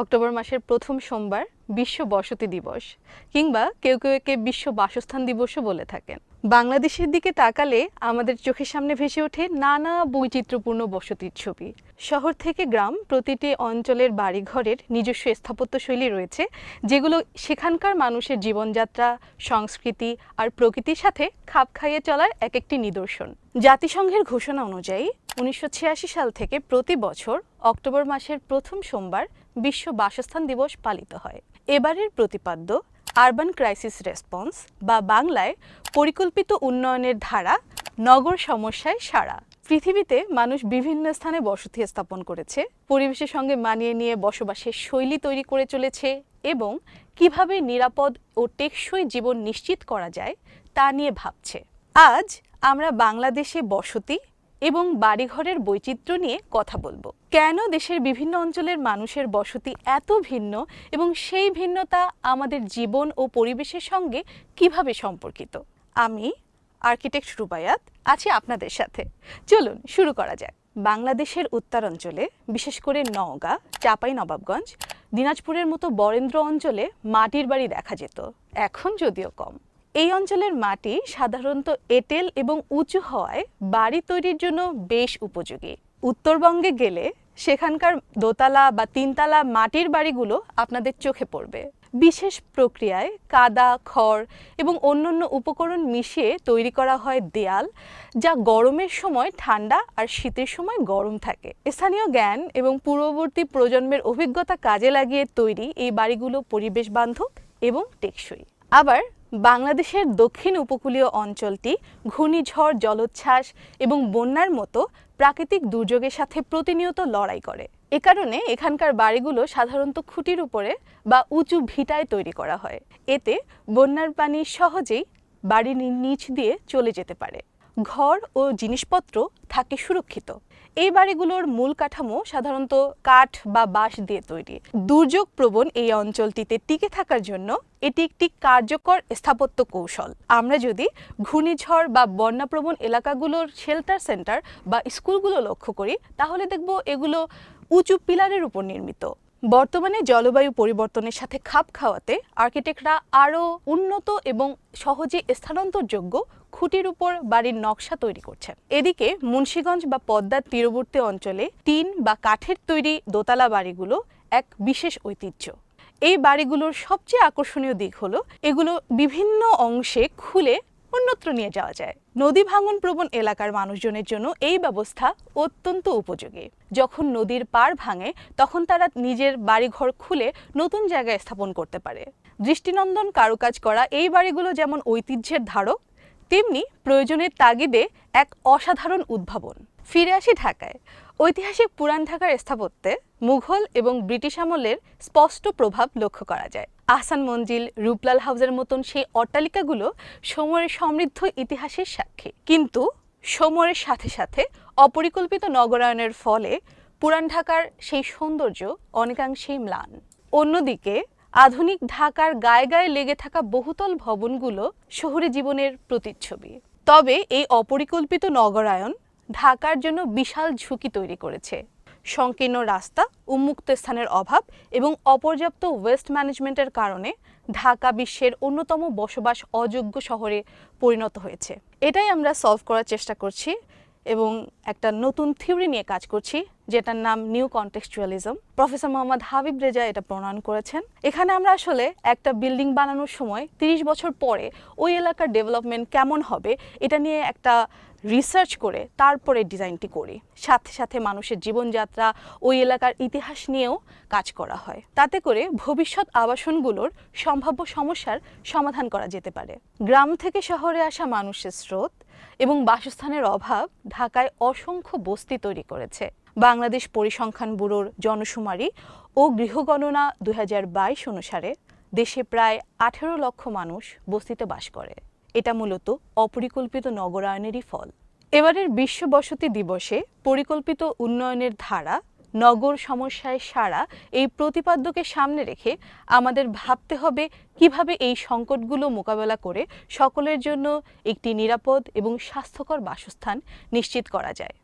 October মাসের প্রথম সোমবার বিশ্ব বসতি দিবস, কিংবা কেউ কেউ একে বিশ্ব বাসস্থান দিবসও বলে থাকেন। বাংলাদেশের দিকে তাকালে আমাদের চোখের সামনে ভেসে ওঠে নানা বৈচিত্র্যপূর্ণ বসতির ছবি। শহর থেকে গ্রাম প্রতিটি অঞ্চলের বাড়িঘরের নিজস্ব স্থাপত্যশৈলী রয়েছে, যেগুলো সেখানকার মানুষের জীবনযাত্রা, সংস্কৃতি আর প্রকৃতির সাথে খাপ খাইয়ে চলার এক একটি নিদর্শন। জাতিসংঘের ঘোষণা অনুযায়ী, উনিশশো ছিয়াশি সাল থেকে প্রতি বছর অক্টোবর মাসের প্রথম সোমবার বিশ্ব বাসস্থান দিবস পালিত হয়। এবারের প্রতিপাদ্য, আরবান ক্রাইসিস রেসপন্স বা বাংলায় পরিকল্পিত উন্নয়নের ধারা, নগর সমস্যায় সাড়া। পৃথিবীতে মানুষ বিভিন্ন স্থানে বসতি স্থাপন করেছে, পরিবেশের সঙ্গে মানিয়ে নিয়ে বসবাসের শৈলী তৈরি করে চলেছে এবং কীভাবে নিরাপদ ও টেকসই জীবন নিশ্চিত করা যায় তা নিয়ে ভাবছে। আজ আমরা বাংলাদেশে বসতি এবং বাড়িঘরের বৈচিত্র্য নিয়ে কথা বলব। কেন দেশের বিভিন্ন অঞ্চলের মানুষের বসতি এত ভিন্ন এবং সেই ভিন্নতা আমাদের জীবন ও পরিবেশের সঙ্গে কীভাবে সম্পর্কিত? আমি আর্কিটেক্ট রুবায়াত আছি আপনাদের সাথে। চলুন, শুরু করা যাক। বাংলাদেশের উত্তরাঞ্চলে, বিশেষ করে নওগাঁ, চাপাই নবাবগঞ্জ, দিনাজপুরের মতো বরেন্দ্র অঞ্চলে মাটির বাড়ি দেখা যেত, এখন যদিও কম। এই অঞ্চলের মাটি সাধারণত এঁটেল এবং উঁচু হওয়ায় বাড়ি তৈরির জন্য বেশ উপযোগী। উত্তরবঙ্গে গেলে সেখানকার দোতলা বা তিনতলা মাটির বাড়িগুলো আপনাদের চোখে পড়বে। বিশেষ প্রক্রিয়ায় কাদা, খড় এবং অন্যান্য উপকরণ মিশিয়ে তৈরি করা হয় দেয়াল, যা গরমের সময় ঠান্ডা আর শীতের সময় গরম থাকে। স্থানীয় জ্ঞান এবং পূর্ববর্তী প্রজন্মের অভিজ্ঞতা কাজে লাগিয়ে তৈরি এই বাড়িগুলো পরিবেশ বান্ধব এবং টেকসই। আবার বাংলাদেশের দক্ষিণ উপকূলীয় অঞ্চলটি ঘূর্ণিঝড়, জলোচ্ছ্বাস এবং বন্যার মতো প্রাকৃতিক দুর্যোগের সাথে প্রতিনিয়ত লড়াই করে। এ কারণে এখানকার বাড়িগুলো সাধারণত খুঁটির উপরে বা উঁচু ভিটায় তৈরি করা হয়। এতে বন্যার পানি সহজেই বাড়ির নিচ দিয়ে চলে যেতে পারে। ঘর ও জিনিসপত্র থাকে সুরক্ষিত। এই বাড়িগুলোর মূল কাঠামো সাধারণত কাঠ বা বাঁশ দিয়ে তৈরি। দুর্যোগ প্রবণ এই অঞ্চলটিতে টিকে থাকার জন্য এটি একটি কার্যকর স্থাপত্য কৌশল। আমরা যদি ঘূর্ণিঝড় বা বন্যাপ্রবণ এলাকাগুলোর শেল্টার সেন্টার বা স্কুলগুলো লক্ষ্য করি, তাহলে দেখব এগুলো উঁচু পিলারের উপর নির্মিত। বর্তমানে জলবায়ু পরিবর্তনের সাথে খাপ খাওয়াতে আর্কিটেক্টরা আরও উন্নত এবং সহজে স্থানান্তরযোগ্য খুঁটির উপর বাড়ির নকশা তৈরি করছেন। এদিকে মুন্সীগঞ্জ বা পদ্মার তীরবর্তী অঞ্চলে টিন বা কাঠের তৈরি দোতলা বাড়িগুলো এক বিশেষ ঐতিহ্য। এই বাড়িগুলোর সবচেয়ে আকর্ষণীয় দিক হলো, এগুলো বিভিন্ন অংশে খুলে অন্যত্র নিয়ে যাওয়া যায়। নদী ভাঙন প্রবণ এলাকার মানুষজনের জন্য এই ব্যবস্থা অত্যন্ত উপযোগী। যখন নদীর পাড় ভাঙে, তখন তারা নিজের বাড়িঘর খুলে নতুন জায়গায় স্থাপন করতে পারে। দৃষ্টিনন্দন কারুকাজ করা এই বাড়িগুলো যেমন ঐতিহ্যের ধারক, তেমনি প্রয়োজনের তাগিদে এক অসাধারণ উদ্ভাবন। ফিরে আসি ঢাকায়। ঐতিহাসিক পুরান ঢাকার স্থাপত্যে মুঘল এবং ব্রিটিশ আমলের স্পষ্ট প্রভাব লক্ষ্য করা যায়। আহসান মঞ্জিল, রূপলাল হাউসের মতন সেই অট্টালিকাগুলো সময়ের সমৃদ্ধ ইতিহাসের সাক্ষী। কিন্তু সময়ের সাথে সাথে অপরিকল্পিত নগরায়নের ফলে পুরান ঢাকার সেই সৌন্দর্য অনেকাংশেই ম্লান। অন্যদিকে আধুনিক ঢাকার গায়ে গায়ে লেগে থাকা বহুতল ভবনগুলো শহুরে জীবনের প্রতিচ্ছবি। তবে এই অপরিকল্পিত নগরায়ন ঢাকার জন্য বিশাল ঝুঁকি তৈরি করেছে। সংকীর্ণ রাস্তা, উন্মুক্ত স্থানের অভাব এবং অপর্যাপ্ত ওয়েস্ট ম্যানেজমেন্টের কারণে ঢাকা বিশ্বের অন্যতম বসবাস অযোগ্য শহরে পরিণত হয়েছে। এটাই আমরা সলভ করার চেষ্টা করছি এবং একটা নতুন থিওরি নিয়ে কাজ করছি। যেটার নাম new contextualism professor Mohammad Habib Reza এটা প্রণয়ন করেছেন। এখানে আমরা আসলে একটা বিল্ডিং বানানোর সময় ৩০ বছর পরে ওই এলাকার ডেভেলপমেন্ট কেমন হবে এটা নিয়ে একটা রিসার্চ করে তারপরে ডিজাইনটি করি। সাথে সাথে মানুষের জীবনযাত্রা, ওই এলাকার ইতিহাস নিয়েও কাজ করা হয়। তাতে করে ভবিষ্যৎ আবাসনগুলোর সম্ভাব্য সমস্যার সমাধান করা যেতে পারে। গ্রাম থেকে শহরে আসা মানুষের স্রোত এবং বাসস্থানের অভাব ঢাকায় অসংখ্য বস্তি তৈরি করেছে। বাংলাদেশ পরিসংখ্যান ব্যুরোর জনশুমারি ও গৃহগণনা দু হাজার বাইশ অনুসারে দেশে প্রায় আঠেরো লক্ষ মানুষ বস্তিতে বাস করে। এটা মূলত অপরিকল্পিত নগরায়নেরই ফল। এবারের বিশ্ব বসতি দিবসে পরিকল্পিত উন্নয়নের ধারা, নগর সমস্যায় সারা এই প্রতিপাদ্যকে সামনে রেখে আমাদের ভাবতে হবে কীভাবে এই সংকটগুলো মোকাবেলা করে সকলের জন্য একটি নিরাপদ এবং স্বাস্থ্যকর বাসস্থান নিশ্চিত করা যায়।